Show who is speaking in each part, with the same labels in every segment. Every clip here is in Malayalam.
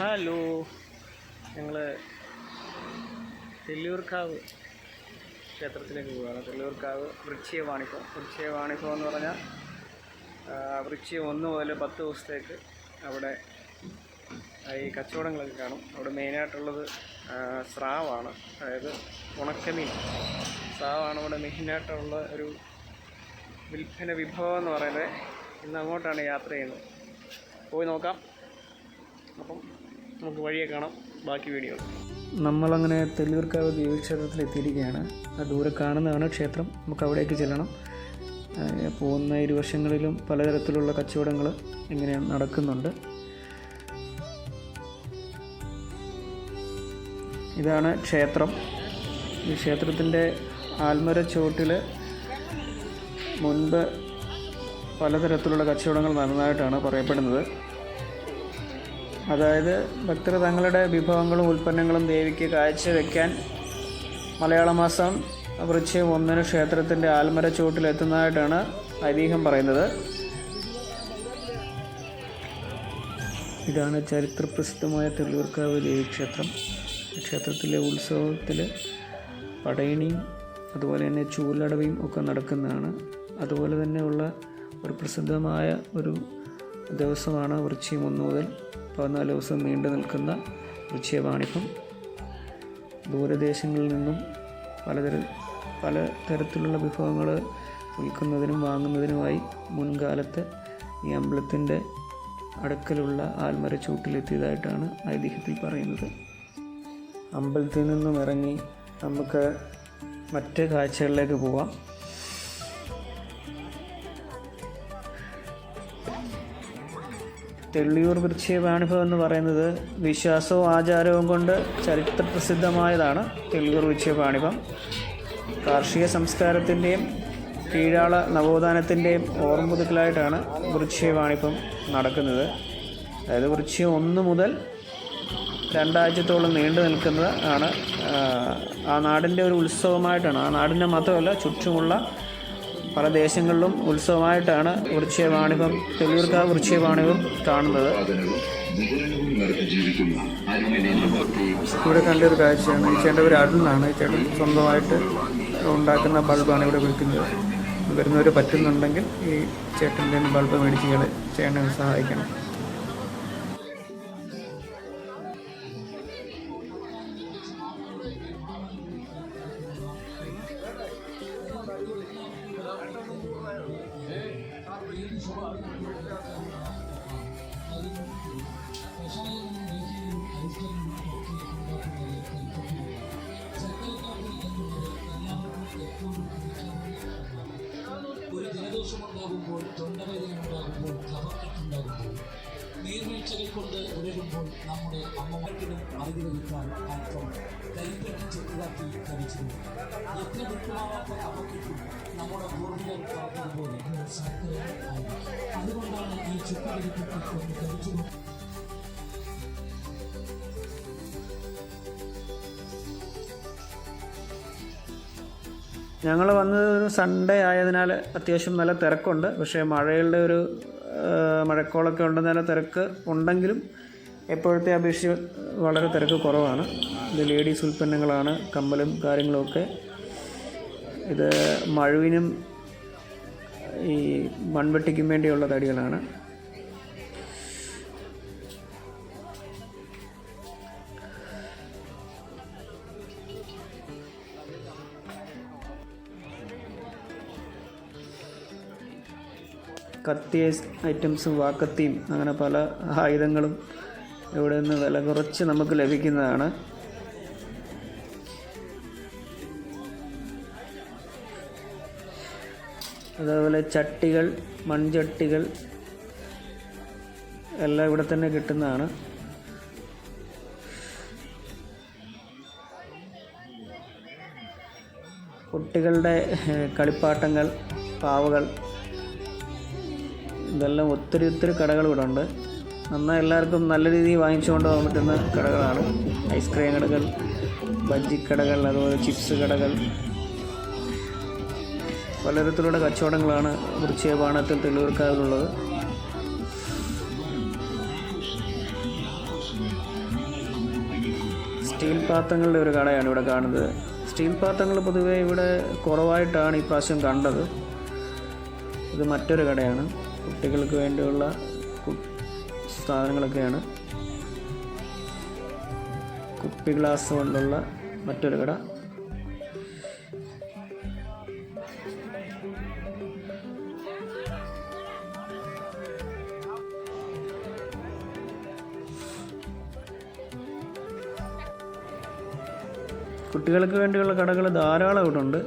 Speaker 1: ഹലോ. ഞങ്ങൾ തെല്ലൂർക്കാവ് ക്ഷേത്രത്തിലേക്ക് പോവുകയാണ്. തെല്ലൂർക്കാവ് വൃക്ഷീയ വാണിഭം വൃക്ഷീയ വാണിഭം എന്ന് പറഞ്ഞാൽ ആ, ഒന്ന് മുതൽ പത്ത് ദിവസത്തേക്ക് അവിടെ ഈ കച്ചവടങ്ങളൊക്കെ കാണും. അവിടെ മെയിനായിട്ടുള്ളത് സ്രാവാണ്. അതായത് ഉണക്കമീൻ. സ്രാവാണ് ഇവിടെ മെയിനായിട്ടുള്ള ഒരു വിൽപ്പന വിഭവം എന്ന് പറയുന്നത്. ഇന്ന് അങ്ങോട്ടാണ് യാത്ര ചെയ്യുന്നത്. പോയി നോക്കാം. അപ്പം നമുക്ക് വഴിയെ കാണാം. ബാക്കി വീഡിയോ നമ്മളങ്ങനെ തെല്ലൂർക്കാവ് ദേവീക്ഷേത്രത്തിൽ എത്തിയിരിക്കുകയാണ് ആ ദൂരെ കാണുന്നതാണ് ക്ഷേത്രം. നമുക്ക് അവിടേക്ക് ചെല്ലണം. പോകുന്ന ഇരുവശങ്ങളിലും പലതരത്തിലുള്ള കച്ചവടങ്ങൾ ഇങ്ങനെ നടക്കുന്നുണ്ട്. ഇതാണ് ക്ഷേത്രം. ഈ ക്ഷേത്രത്തിന്റെ ആൽമര ചുവട്ടിൽ മുൻപ് പലതരത്തിലുള്ള കച്ചവടങ്ങൾ നടന്നതായിട്ടാണ് പറയപ്പെടുന്നത്. അതായത് ഭക്തർ തങ്ങളുടെ വിഭവങ്ങളും ഉൽപ്പന്നങ്ങളും ദേവിക്ക് കാഴ്ചവെക്കാൻ മലയാള മാസം വൃശ്ചികം ഒന്നിന് ക്ഷേത്രത്തിന്റെ ആൽമര ചുവട്ടിലെത്തുന്നതായിട്ടാണ് ഐതിഹ്യം പറയുന്നത്. ഇതാണ് ചരിത്രപ്രസിദ്ധമായ തെല്ലൂർക്കാവ് ദേവീക്ഷേത്രം ക്ഷേത്രം. ക്ഷേത്രത്തിലെ ഉത്സവത്തിൽ പടയണിയും അതുപോലെ തന്നെ ചൂലടവയും ഒക്കെ നടക്കുന്നതാണ്. അതുപോലെ തന്നെയുള്ള ഒരു പ്രസിദ്ധമായ ഒരു ദിവസമാണ് വൃശ്ചികം ഒന്ന് മുതൽ പതിനാല് ദിവസം നീണ്ടു നിൽക്കുന്ന വൃക്ഷവാണിഭം. ദൂരദേശങ്ങളിൽ നിന്നും പലതര പല തരത്തിലുള്ള വിഭവങ്ങൾ വിൽക്കുന്നതിനും വാങ്ങുന്നതിനുമായി മുൻകാലത്ത് ഈ അമ്പലത്തിന്റെ അടുക്കലുള്ള ആൽമര ചൂട്ടിലെത്തിയതായിട്ടാണ് ഐതിഹ്യത്തിൽ പറയുന്നത്. അമ്പലത്തിൽ നിന്നും ഇറങ്ങി നമുക്ക് മറ്റ് കാഴ്ചകളിലേക്ക് പോവാം. തെള്ളിയൂർ വാണിഭം എന്ന് പറയുന്നത് വിശ്വാസവും ആചാരവും കൊണ്ട് ചരിത്ര പ്രസിദ്ധമായതാണ് തെള്ളിയൂർ വൃക്ഷീയ വാണിഭം കാർഷിക സംസ്കാരത്തിന്റെയും കീഴാള നവോത്ഥാനത്തിന്റെയും വൃക്ഷീയ വാണിഭം നടക്കുന്നത്. അതായത് വൃക്ഷം ഒന്ന് മുതൽ രണ്ടാഴ്ചത്തോളം നീണ്ടു നിൽക്കുന്നത് ആണ് ആ നാടിന്റെ ഒരു ഉത്സവമായിട്ടാണ് ആ നാടിന്റെ മാത്രമല്ല ചുറ്റുമുള്ള പല ദേശങ്ങളിലും ഉത്സവമായിട്ടാണ് വൃക്ഷവാണിഭം വാണിഭം തെളിയൂർക്കാവ് വൃശ്ചിക വാണിഭം കാണുന്നത്. ഇവിടെ കണ്ടൊരു കാഴ്ചയാണ്. ഈ ചേട്ടൻ ഒരു അടുന്നാണ് ഈ ചേട്ടൻ സ്വന്തമായിട്ട് ഉണ്ടാക്കുന്ന ബൾബാണ് ഇവിടെ വിൽക്കുന്നത്. വരുന്നവർ പറ്റുന്നുണ്ടെങ്കിൽ ഈ ചേട്ടന്റെ ബൾബ് മേടിച്ച് ഇയാൾ ചേട്ടനെ സഹായിക്കണം.
Speaker 2: കൊണ്ട് നമ്മുടെ അമ്മമാർക്കിനും അറിവ് ലഭിക്കാൻ അല്പം കരിപ്പെട്ടി ചെറുതാക്കി കഴിച്ചിരുന്നു എത്ര വിട്ടുമാവാത്ത അമ്മക്കിട്ടും നമ്മുടെ പൂർവികർ പറഞ്ഞതുപോലെ അതുകൊണ്ടാണ് ഈ ചുക്കുകരിപ്പെട്ടി കൊണ്ട് കഴിച്ചു
Speaker 1: ഞങ്ങൾ വന്നത് സൺഡേ ആയതിനാൽ അത്യാവശ്യം നല്ല തിരക്കുണ്ട്. പക്ഷേ മഴയുടെ ഒരു മഴക്കോളൊക്കെ ഉണ്ടെന്നതിനാൽ തിരക്ക് ഉണ്ടെങ്കിലും എപ്പോഴത്തെ അപേക്ഷിച്ച് വളരെ തിരക്ക് കുറവാണ്. ഇത് ലേഡീസ് ഉൽപ്പന്നങ്ങളാണ് കമ്മലും കാര്യങ്ങളുമൊക്കെ ഇത് മഴുവിനും ഈ മൺവെട്ടിക്കും വേണ്ടിയുള്ള തടികളാണ്. കത്തി ഐറ്റംസും വാക്കത്തിയും അങ്ങനെ പല ആയുധങ്ങളും ഇവിടെ നിന്ന് വില കുറച്ച് നമുക്ക് ലഭിക്കുന്നതാണ്. അതേപോലെ ചട്ടികൾ മൺചട്ടികൾ എല്ലാം ഇവിടെ തന്നെ കിട്ടുന്നതാണ്. കുട്ടികളുടെ കളിപ്പാട്ടങ്ങൾ പാവകൾ ഇതെല്ലാം ഒത്തിരി ഒത്തിരി കടകൾ ഇവിടെ ഉണ്ട്. നന്നായി എല്ലാവർക്കും നല്ല രീതിയിൽ വാങ്ങിച്ചുകൊണ്ട് പോകാൻ പറ്റുന്ന കടകളാണ്. ഐസ്ക്രീം കടകൾ ബജ്ജിക്കടകൾ അതുപോലെ ചിപ്സ് കടകൾ. പലതരത്തിലുള്ള കച്ചവടങ്ങളാണ് വൃശ്ചിക ബാണത്തിൽ തെളിവർക്കാറുള്ളത് സ്റ്റീൽ പാത്രങ്ങളുടെ ഒരു കടയാണ് ഇവിടെ കാണുന്നത്. സ്റ്റീൽ പാത്രങ്ങൾ പൊതുവേ ഇവിടെ കുറവായിട്ടാണ് ഈ പ്രാവശ്യം കണ്ടത്. ഇത് മറ്റൊരു കടയാണ്. കുട്ടികൾക്ക് വേണ്ടിയുള്ള സാധനങ്ങളൊക്കെയാണ്. കുപ്പി ഗ്ലാസ് കൊണ്ടുള്ള മറ്റൊരു കട. കുട്ടികൾക്ക് വേണ്ടിയുള്ള കടകൾ ധാരാളം ഇവിടെ ഉണ്ട്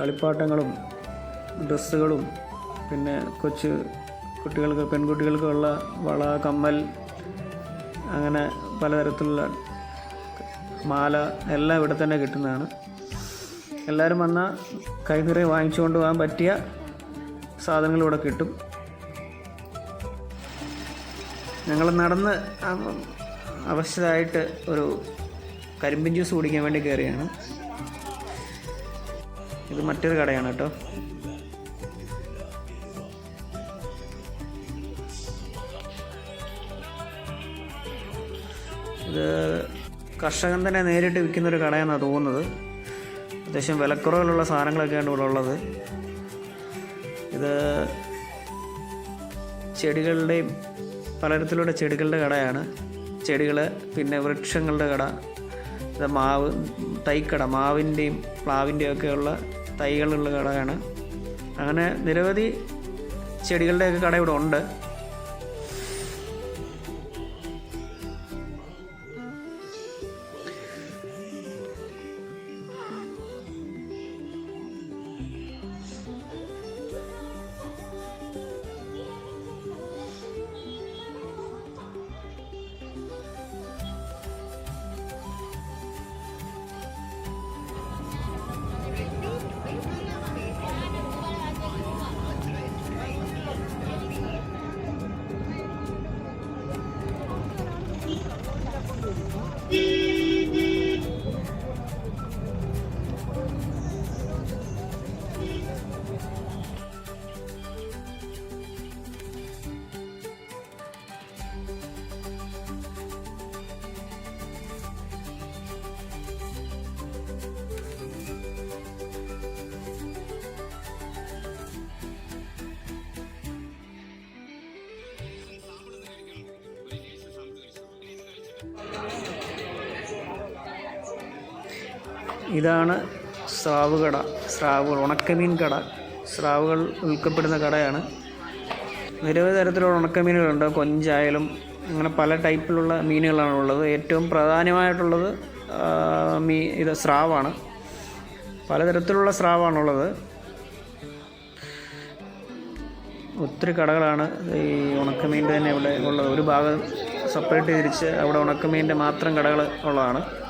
Speaker 1: കളിപ്പാട്ടങ്ങളും ഡ്രസ്സുകളും പിന്നെ കൊച്ചു കുട്ടികൾക്ക് പെൺകുട്ടികൾക്കുള്ള വള കമ്മൽ അങ്ങനെ പലതരത്തിലുള്ള മാല എല്ലാം ഇവിടെ തന്നെ കിട്ടുന്നതാണ്. എല്ലാവരും വന്നാൽ കൈനിറയെ വാങ്ങിച്ചുകൊണ്ട് പോകാൻ പറ്റിയ സാധനങ്ങൾ ഇവിടെ കിട്ടും. ഞങ്ങൾ നടന്ന് അവശ്യമായിട്ട് ഒരു കരിമ്പിൻ ജ്യൂസ് കുടിക്കാൻ വേണ്ടി കയറിയാണ് ഇത് മറ്റൊരു കടയാണ് കേട്ടോ. ഇത് കർഷകൻ തന്നെ നേരിട്ട് വിൽക്കുന്ന ഒരു കടയെന്നാണ് തോന്നുന്നത്. അത്യാവശ്യം വിലക്കുറവിലുള്ള സാധനങ്ങളൊക്കെയാണ് ഇവിടെ ഉള്ളത്. ഇത് ചെടികളുടെയും പലതരത്തിലുള്ള ചെടികളുടെ കടയാണ്. ചെടികൾ പിന്നെ വൃക്ഷങ്ങളുടെ കട ഇത് മാവ് തൈക്കട മാവിന്റെയും പ്ലാവിന്റെയും ഒക്കെയുള്ള തൈകളുള്ള കടയാണ്. അങ്ങനെ നിരവധി ചെടികളുടെയൊക്കെ കട ഇവിടെ ഉണ്ട്. ഇതാണ് സ്രാവ് കട സ്രാവുകൾ ഉണക്കമീൻ കട. സ്രാവുകൾ വിൽക്കപ്പെടുന്ന കടയാണ്. നിരവധി തരത്തിലുള്ള ഉണക്കമീനുകളുണ്ട്. കൊഞ്ചായാലും അങ്ങനെ പല ടൈപ്പിലുള്ള മീനുകളാണ് ഉള്ളത്. ഏറ്റവും പ്രധാനമായിട്ടുള്ളത് മീ ഇത് സ്രാവാണ്. പലതരത്തിലുള്ള സ്രാവാണുള്ളത് ഒത്തിരി കടകളാണ് ഈ ഉണക്കമീന്റെ തന്നെ ഇവിടെ ഉള്ളത്. ഒരു ഭാഗം സെപ്പറേറ്റ് തിരിച്ച് അവിടെ ഉണക്കമീന്റെ മാത്രം കടകൾ ഉള്ളതാണ്.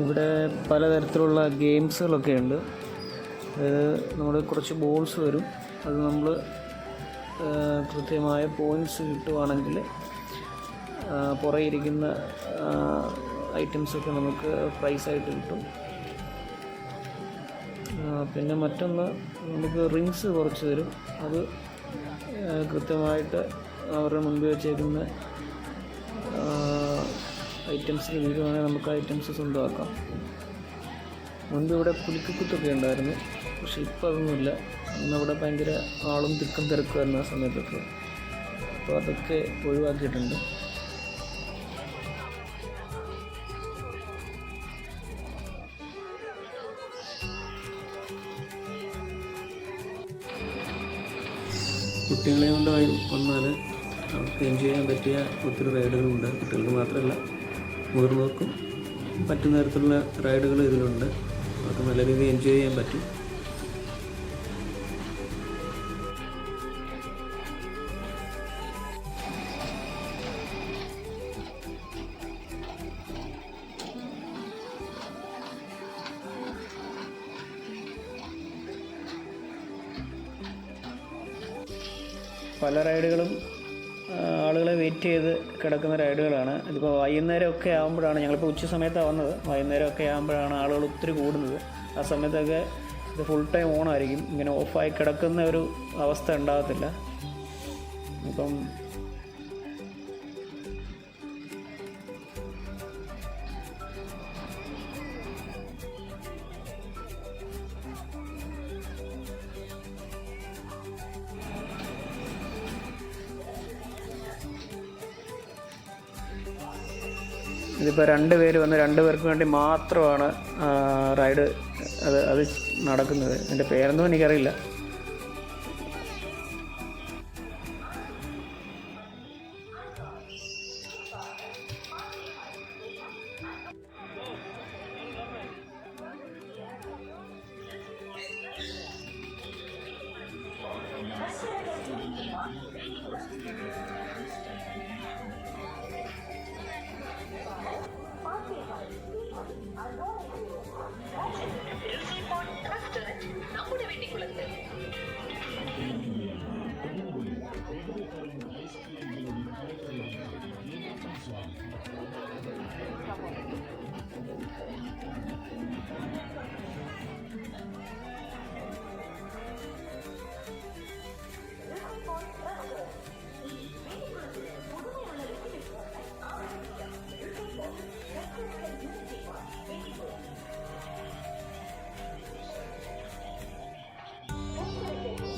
Speaker 1: ഇവിടെ പലതരത്തിലുള്ള ഗെയിംസുകളൊക്കെ ഉണ്ട്. അതായത് നമ്മൾ കുറച്ച് ബോൾസ് വരും. അത് നമ്മൾ കൃത്യമായ പോയിന്റ്സ് കിട്ടുവാണെങ്കിൽ പുറകെ ഇരിക്കുന്ന ഐറ്റംസൊക്കെ നമുക്ക് പ്രൈസായിട്ട് കിട്ടും. പിന്നെ മറ്റൊന്ന് നമുക്ക് റിങ്സ് കുറച്ച് തരും. അത് കൃത്യമായിട്ട് അവരുടെ മുൻപിൽ വെച്ചേക്കുന്ന ഐറ്റംസ് വീഴുവാണെങ്കിൽ നമുക്ക് ഐറ്റംസ് സ്വന്തമാക്കാം. മുൻപ് ഇവിടെ പുലിക്കുത്തൊക്കെ ഉണ്ടായിരുന്നു. പക്ഷെ ഇപ്പോൾ അതൊന്നുമില്ല. അന്നവിടെ ഭയങ്കര ആളും തിക്കും തിരക്കുമായിരുന്നു ആ സമയത്തൊക്കെ. അപ്പോൾ അതൊക്കെ ഒഴിവാക്കിയിട്ടുണ്ട്. കുട്ടികളെ കൊണ്ട് വന്നാൽ അവർക്ക് എൻജോയ് ചെയ്യാൻ പറ്റിയ ഒത്തിരി റൈഡുകളുണ്ട്. കുട്ടികൾക്ക് മാത്രമല്ല മുതിർന്നവർക്കും പറ്റുന്ന തരത്തിലുള്ള റൈഡുകൾ ഇതിലുണ്ട്. അവർക്ക് നല്ല രീതിയിൽ എൻജോയ് ചെയ്യാൻ പറ്റും. പല റൈഡുകളും ആളുകളെ വെയിറ്റ് ചെയ്ത് കിടക്കുന്ന റൈഡുകളാണ്. ഇതിപ്പോൾ വൈകുന്നേരമൊക്കെ ആകുമ്പോഴാണ് ഞങ്ങളിപ്പോൾ ഉച്ച സമയത്താണ് വന്നത്. വൈകുന്നേരമൊക്കെ ആകുമ്പോഴാണ് ആളുകൾ ഒത്തിരി കൂടുന്നത്. ആ സമയത്തൊക്കെ ഇത് ഫുൾ ടൈം ഓണായിരിക്കും ഇങ്ങനെ ഓഫായി കിടക്കുന്ന ഒരു അവസ്ഥ ഉണ്ടാകത്തില്ല. ഇപ്പം ഇതിപ്പോൾ രണ്ട് പേര് വന്ന് രണ്ട് പേർക്ക് വേണ്ടി മാത്രമാണ് റൈഡ് അത് അത് നടക്കുന്നത്. എന്റെ പേരൊന്നും എനിക്കറിയില്ല.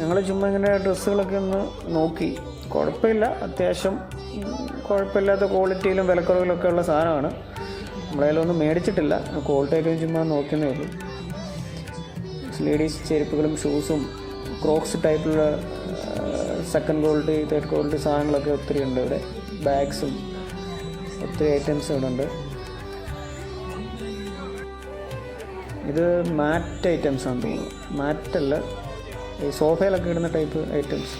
Speaker 1: ഞങ്ങൾ ചുമ്മാ ഇങ്ങനെ ഡ്രസ്സുകളൊക്കെ ഒന്ന് നോക്കി. കുഴപ്പമില്ല. അത്യാവശ്യം കുഴപ്പമില്ലാത്ത ക്വാളിറ്റിയിലും വിലക്കുറവിലൊക്കെ ഉള്ള സാധനമാണ്. നമ്മളതിലൊന്നും മേടിച്ചിട്ടില്ല. ക്വാളിറ്റിയൊക്കെ ചുമ്മാ നോക്കുന്നേ ഉള്ളൂ. ലേഡീസ് ചെരുപ്പുകളും ഷൂസും ക്രോക്സ് ടൈപ്പിലുള്ള സെക്കൻഡ് ക്വാളിറ്റി തേർഡ് ക്വാളിറ്റി സാധനങ്ങളൊക്കെ ഒത്തിരി ഉണ്ട് ഇവിടെ. ബാഗ്സും ഒത്തിരി ഐറ്റംസ് ഇവിടെ ഉണ്ട്. ഇത് മാറ്റ് ഐറ്റംസ് ആണ് തോന്നുന്നു. മാറ്റല്ല. ഈ സോഫയിലൊക്കെ ഇടുന്ന ടൈപ്പ് ഐറ്റംസ്.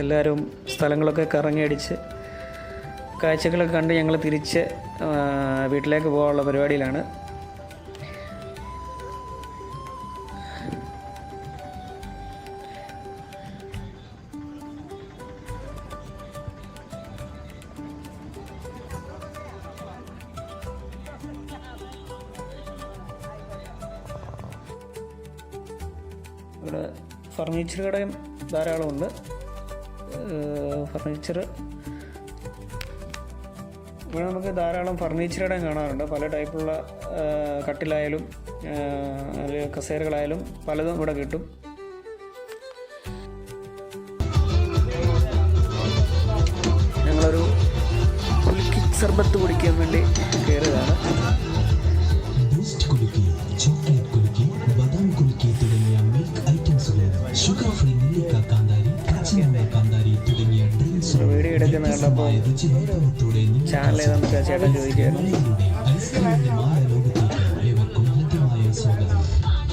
Speaker 1: എല്ലാവരും സ്ഥലങ്ങളൊക്കെ കറങ്ങിയടിച്ച് കാഴ്ചകളൊക്കെ കണ്ട് ഞങ്ങൾ തിരിച്ച് വീട്ടിലേക്ക് പോകാനുള്ള പരിപാടിയിലാണ്. ഇവിടെ ഫർണിച്ചർ കടയും ധാരാളമുണ്ട്. ഫർണിച്ചർ ഇവിടെ നമുക്ക് ധാരാളം ഫർണിച്ചർ ഇടം കാണാറുണ്ട്. പല ടൈപ്പുള്ള കട്ടിലായാലും അല്ലെങ്കിൽ കസേരകളായാലും പലതും ഇവിടെ കിട്ടും. ഞങ്ങളൊരു സർബത്ത് കുടിക്കാൻ വേണ്ടി കയറിയതാണ്
Speaker 3: ഡ്രിങ്ക്സുകൾ കണ്ടപ്പോ
Speaker 1: ചാനൽ ഏതാണെന്നൊക്കെ ചേട്ടൻ ചോദിക്കുകയായിരുന്നു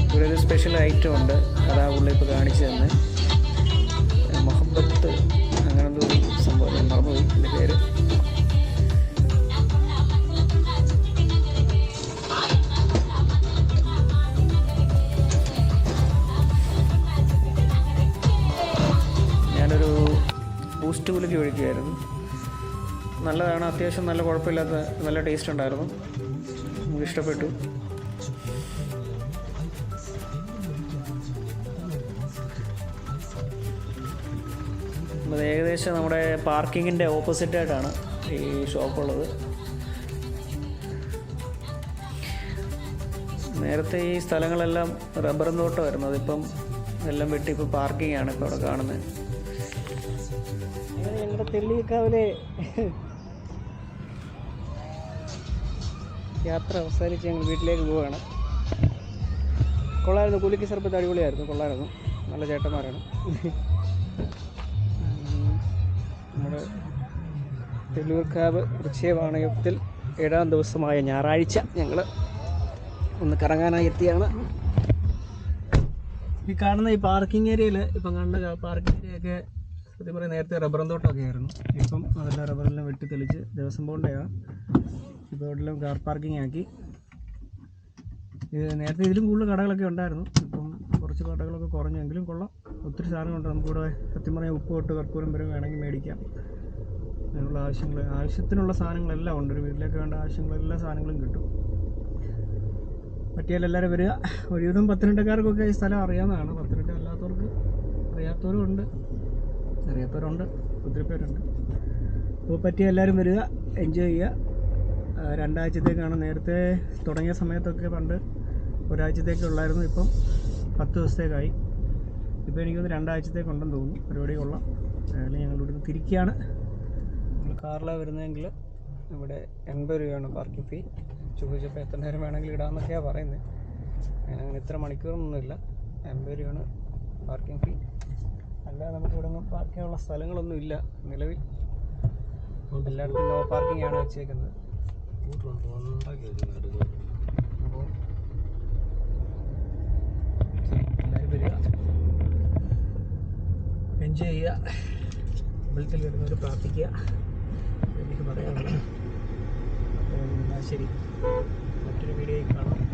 Speaker 1: ഇവിടെ ഒരു സ്പെഷ്യൽ ഐറ്റം ഉണ്ട്. അതാ പുള്ളി ഇപ്പോൾ അത്യാവശ്യം നല്ല കുഴപ്പമില്ലാത്ത നല്ല ടേസ്റ്റ് ഉണ്ടായിരുന്നു. നമുക്ക് ഇഷ്ടപ്പെട്ടു. ഏകദേശം നമ്മുടെ പാർക്കിങ്ങിന്റെ ഓപ്പോസിറ്റ് ആയിട്ടാണ് ഈ ഷോപ്പുള്ളത്. നേരത്തെ ഈ സ്ഥലങ്ങളെല്ലാം റബ്ബറും തോട്ടമായിരുന്നു. അതിപ്പം എല്ലാം വെട്ടി ഇപ്പോൾ പാർക്കിംഗ് ആണ് ഇപ്പോൾ അവിടെ കാണുന്നത് യാത്ര അവസാനിച്ച് ഞങ്ങൾ വീട്ടിലേക്ക് പോവുകയാണ്. കൊള്ളായിരുന്നു. കുലുക്കി സർബത്ത് അടിപൊളിയായിരുന്നു. കൊള്ളായിരുന്നു. നല്ല ചേട്ടന്മാരാണ്. നമ്മുടെ തെല്ലൂർക്കാവ് വൃക്ഷവാണയത്തിൽ ഏഴാം ദിവസമായ ഞായറാഴ്ച ഞങ്ങൾ ഒന്ന് കറങ്ങാനായി എത്തിയാണ്. ഈ കാണുന്ന ഈ പാർക്കിംഗ് ഏരിയയിൽ ഇപ്പം കണ്ട പാർക്കിംഗ് ഏരിയയൊക്കെ സത്യം പറയാം നേരത്തെ റബ്ബറും തോട്ടമൊക്കെ ആയിരുന്നു. ഇപ്പം അതെല്ലാം റബ്ബറെല്ലാം വെട്ടി തെളിച്ച് ദിവസം പോകേണ്ടതാണ് ഇവിടെല്ലാം കാർ പാർക്കിംഗ് ആക്കി. ഇത് നേരത്തെ ഇതിലും കൂടുതൽ കടകളൊക്കെ ഉണ്ടായിരുന്നു. ഇപ്പം കുറച്ച് കടകളൊക്കെ കുറഞ്ഞെങ്കിലും കൊള്ളാം. ഒത്തിരി സാധനങ്ങളുണ്ട്. നമുക്കിവിടെ സത്യം പറഞ്ഞാൽ ഉപ്പ് തൊട്ട് കർപ്പൂരം വരെ വേണമെങ്കിൽ മേടിക്കാം. അതിനുള്ള ആവശ്യങ്ങൾ ആവശ്യത്തിനുള്ള സാധനങ്ങളെല്ലാം ഉണ്ട്. ഒരു വീട്ടിലേക്ക് വേണ്ട ആവശ്യങ്ങളെല്ലാ സാധനങ്ങളും കിട്ടും. പറ്റിയാൽ എല്ലാവരും വരിക. ഒരുവിധം പത്തനംതിട്ടക്കാർക്കൊക്കെ ഈ സ്ഥലം അറിയാവുന്നതാണ്. പത്തനംതിട്ട അല്ലാത്തവർക്ക് അറിയാത്തവരും ഉണ്ട്. അറിയാത്തവരുണ്ട്. ഒത്തിരി പേരുണ്ട്. അപ്പോൾ പറ്റിയ എല്ലാവരും വരിക. എൻജോയ് ചെയ്യുക. രണ്ടാഴ്ചത്തേക്കാണ് നേരത്തെ തുടങ്ങിയ സമയത്തൊക്കെ പണ്ട് ഒരാഴ്ചത്തേക്ക് ഉള്ളായിരുന്നു ഇപ്പം പത്ത് ദിവസത്തേക്കായി. ഇപ്പോൾ എനിക്കൊന്ന് രണ്ടാഴ്ചത്തേക്കുണ്ടെന്ന് തോന്നുന്നു. പരിപാടി കൊള്ളാം. അതിൽ ഞങ്ങൾ ഇവിടുന്ന് തിരിക്കുകയാണ് നമ്മൾ കാറിലാണ് വരുന്നതെങ്കിൽ ഇവിടെ എൺപത് രൂപയാണ് പാർക്കിംഗ് ഫീ ചോദിച്ചപ്പോൾ എത്ര നേരം വേണമെങ്കിലും ഇടാമെന്നൊക്കെയാണ് പറയുന്നത് അങ്ങനെ ഇത്ര മണിക്കൂറൊന്നുമില്ല. എൺപത് രൂപയാണ് പാർക്കിംഗ് ഫീ അല്ലാതെ നമുക്ക് ഇവിടെ ഒന്നും പാർക്ക് ചെയ്യാനുള്ള സ്ഥലങ്ങളൊന്നും ഇല്ല നിലവിൽ. എല്ലായിടത്തും നോ പാർക്കിംഗ് ആണ് വെച്ചേക്കുന്നത്. എൻജോയ് ചെയ്യുക അമ്പലത്തിൽ വരുന്നവർ പ്രാർത്ഥിക്കുക എനിക്ക് പറയാനുള്ളത്. അപ്പോൾ എന്നാൽ ശരി. മറ്റൊരു വീഡിയോയിൽ കാണാം.